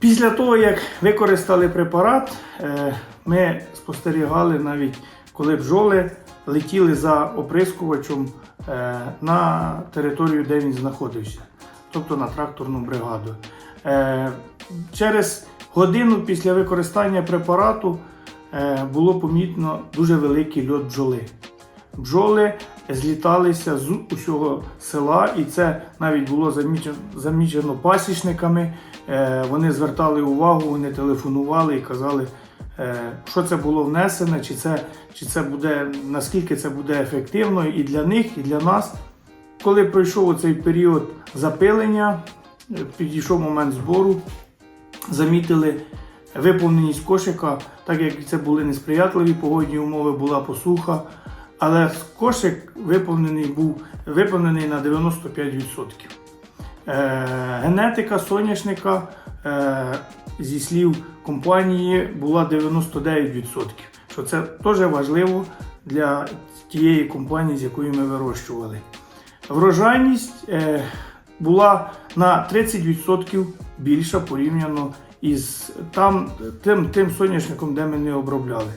Після того, як використали препарат, е, ми спостерігали навіть, коли бджоли летіли за оприскувачем е, на територію, де він знаходився, тобто на тракторну бригаду. Е, Через годину після використання препарату було помітно дуже великий льот бджоли. Бджоли зліталися з усього села, і це навіть було замічено, замічено пасічниками. Е, Вони звертали увагу, вони телефонували і казали, е, що це було внесено, чи це, чи це буде, наскільки це буде ефективно і для них, і для нас. Коли пройшов цей період запилення, е, підійшов момент збору, замітили виповненість кошика, так як це були несприятливі погодні умови, була посуха. Але кошик виповнений був виповнений на 95%. Е, генетика соняшника, е, зі слів компанії, була 99%. Що це теж важливо для тієї компанії, з якою ми вирощували. Врожайність е, була на 30% більша порівняно із там, тим, тим соняшником, де ми не обробляли.